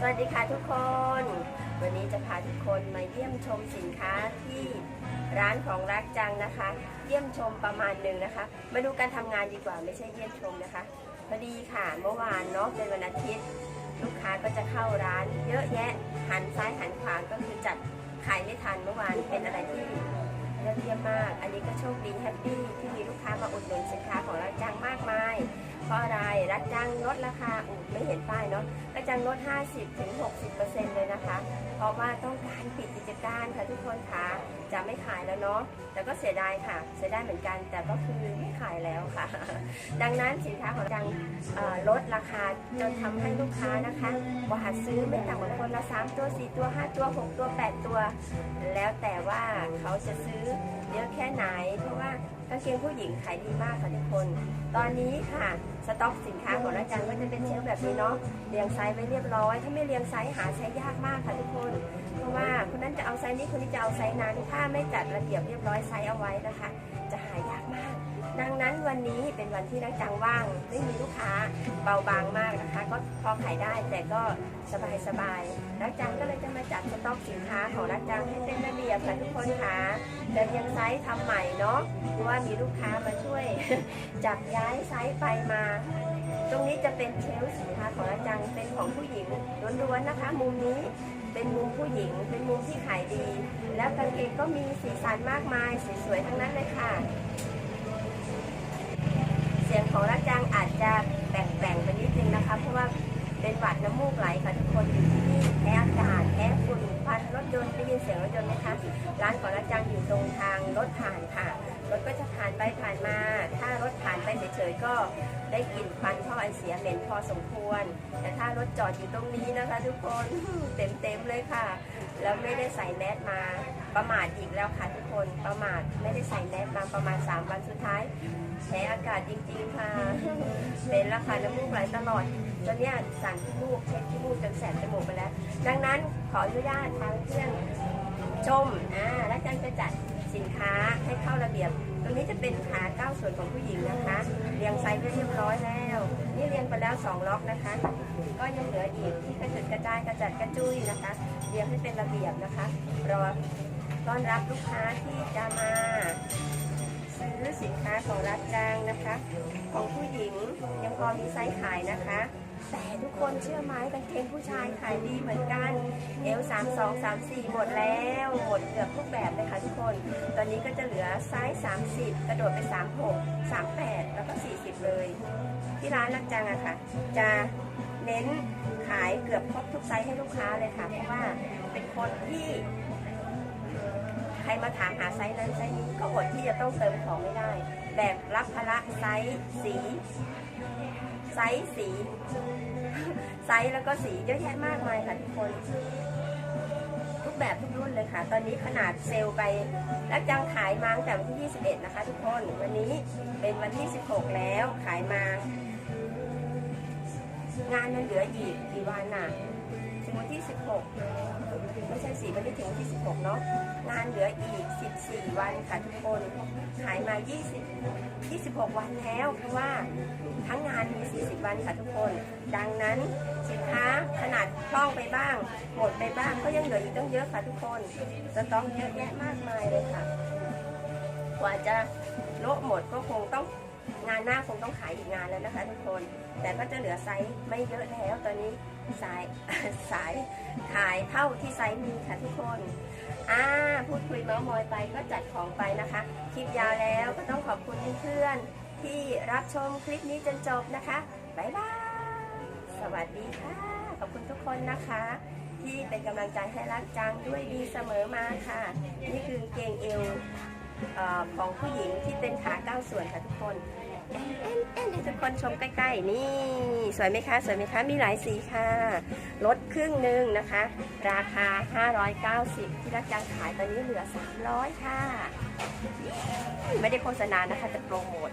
สวัสดีค่ะทุกคน วันนี้จะพาทุกคนมาเยี่ยมชมสินค้าที่ร้านของรักจังนะคะ เยี่ยมชมประมาณหนึ่งนะคะ มาดูการทำงานดีกว่าไม่ใช่เยี่ยมชมนะคะพอดีค่ะเมื่อวานเนาะเป็นวันอาทิตย์ ลูกค้าก็จะเข้าร้าน เยอะแยะหันซ้ายหันขวาก็คือจัดขายไม่ทันเมื่อวานเป็นอะไรที่ยอดเยี่ยมมาก อันนี้ก็โชคดีแฮปปี้ที่มีลูกค้ามาอุดหนุนสินค้า รรักจังลดราคาอูไม่เห็นป้ายเนาะรักจังลด 50-60%เลยนะคะ เพราะว่าต้องการปิดกิจการค่ะทุกคนคะจะไม่ขายแล้วเนาะแต่ก็เสียดายค่ะ เสียดายเหมือนกัน แต่ก็คือไม่ขายแล้วค่ะ ดังนั้นสินค้าของจังลดราคาจนทำให้ลูกค้านะคะว่าซื้อไม่ต่ำกว่าคนละ 3 ตัว 4 ตัว 5 ตัว 6 ตัว 8 ตัว แล้วแต่ว่าเขาจะซื้อเยอะแค่ไหนาะว่ากางเกงผู้หญิงขายดีมากค่ะทุกคน ตอนนี้ค่ะ สต็อกสินค้าของอาจารย์ก็จะเป็นเชลฟ์แบบนี้เนาะ เรียงไซส์ไว้เรียบร้อย ถ้าไม่เรียงไซส์หาไซส์ยากมากค่ะทุกคน เพราะว่าคนนั้นจะเอาไซส์นี้คนนี้จะเอาไซส์นั้น ถ้าไม่จัดระเบียบเรียบร้อยไซส์เอาไว้นะคะายากมาก ดังนั้นวันนี้เป็นวันที่รักจังว่างไม่มีลูกค้าเบาบางมากนะคะ ก็พอขายได้แต่ก็สบายสบายๆรักจังก็เลยจะมาจัดสต็อกสินค้าของรักจังให้เป็นระเบียบค่ะทุกคนค่ะแต่ยังไซส์ทำใหม่เนาะเพราะว่ามีลูกค้ามาช่วย จับย้ายไซส์ไปมา ตรงนี้จะเป็นเชลฟ์สินค้าของอาจารย์เป็นของผู้หญิงล้วนๆนะคะ มุมนี้เป็นมุมผู้หญิง เป็นมุมที่ขายดี แล้วกางเกงก็มีสีสันมากมายสวยๆทั้งนั้นเลยค่ะ เสียงของรักจังอาจจะแบ่งๆไปนิดนึงนะคะ เพราะว่าเป็นหวัดน้ำมูกไหลค่ะทุกคนอยู่ที่นี่แพ้อากาศแพ้ฝุ่นควันรถยนต์ได้ยินเสียงรถยนต์ไหมคะร้านของรักจังอยู่ตรงทางรถผ่านค่ะรถก็จะผ่านไปผ่านมา ไปเฉยๆก็ได้กลิ่นควันท่อไอเสียเหม็นพอสมควร แต่ถ้ารถจอดอยู่ตรงนี้นะคะ ทุกคนเต็มๆเลยค่ะ แล้วไม่ได้ใส่แมสมาประมาทอีกแล้วค่ะทุกคนประมาทไม่ได้ใส่แมสมาประมาณ 3 วันสุดท้ายแพ้อากาศจริง ๆ ค่ะ เป็นราคาน้ำมูกไหลตลอดตอนเนี้ยสั่นที่มูกเช็ดที่มูกจนแสบจมูกไปแล้ว ดังนั้นขออนุญาตทางเพื่อนชมอ่าและจันจะจัด สินค้าให้เข้าระเบียบตรงนี้จะเป็นขาเก้าส่วนของผู้หญิงนะคะ เรียงไซส์ไว้เรียบร้อยแล้ว นี่เรียงไปแล้ว 2 ล็อกนะคะ ก็ยังเหลืออีกที่กระจุดกระจายกระจัดกระจุยนะคะ เรียงให้เป็นระเบียบนะคะ รอต้อนรับลูกค้าที่จะมาซื้อสินค้าของรัฐจังนะคะ ของผู้หญิงยังพอมีไซส์ขายนะคะ แต่ทุกคนเชื่อไหมกางเกงผู้ชายขายดีเหมือนกัน ล3 2 3 4 หมดแล้ว หมดเกือบทุกแบบเลยค่ะทุกคน ตอนนี้ก็จะเหลือไซส์ 30 กระโดดไป 36 38 แล้วก็ 40 เลย ที่ร้านรักจังอะค่ะ จะเน้นขายเกือบครบทุกไซส์ให้ลูกค้าเลยค่ะ เพราะว่าเป็นคนที่ ใครมาถามหาไซส์นั้นไซส์นี้ก็อดที่จะต้องเติมของไม่ได้ แบกรับภาระไซส์สีไซส์สีไซส์แล้วก็สีเยอะแยะมากมายค่ะทุกคน แบบทุกรุ่นเลยค่ะ ตอนนี้ขนาดเซลล์ไปแล้วจังขายมาตั้งแต่วันที่ 21 นะคะ ทุกคน วันนี้เป็นวันที่ 16 แล้วขายมา งานมันเหลืออีกกี่วันน่ะถึงวันที่ 16 ไม่ใช่สี่วันที่ถึงวันที่ 16 เนาะ งานเหลืออีก 14 วันค่ะทุกคน ขายมา 20 16 วันแล้ว เพราะว่าทั้งงานมี 40 วันค่ะทุกคน ดังนั้นสินค้าขนาดคล่องไปบ้าง หมดไปบ้างก็ยังเหลืออีกต้องเยอะค่ะทุกคนสต็อกเยอะแยะมากมายเลยค่ะ กว่าจะโละหมดก็คงต้อง งานหน้าคงต้องขายอีกงานแล้วนะคะทุกคน แต่ก็จะเหลือไซส์ไม่เยอะแล้วตอนนี้สายสายขายเท่าที่ไซส์มีค่ะทุกคนอ่าพูดคุยเมาส์มอยไปก็จัดของไปนะคะ คลิปยาวแล้วก็ต้องขอบคุณเพื่อนๆที่รับชมคลิปนี้จนจบนะคะบ๊ายบายสวัสดีค่ะ ขอบคุณทุกคนนะคะ ที่เป็นกำลังใจให้รักจังด้วยดีเสมอมาค่ะ นี่คือเกงเอว ของผู้หญิงที่เป็นขาเก้าส่วนค่ะทุกคนเอ็นเอ็นเอ็นให้ทุกคนชมใกล้ๆ นี่ สวยไหมคะ สวยไหมคะ มีหลายสีค่ะ ลดครึ่งหนึ่งนะคะ ราคา 590 ที่รักจังขายตอนนี้เหลือ 300 ค่ะ ไม่ได้โฆษณานะคะ แต่โปรโมท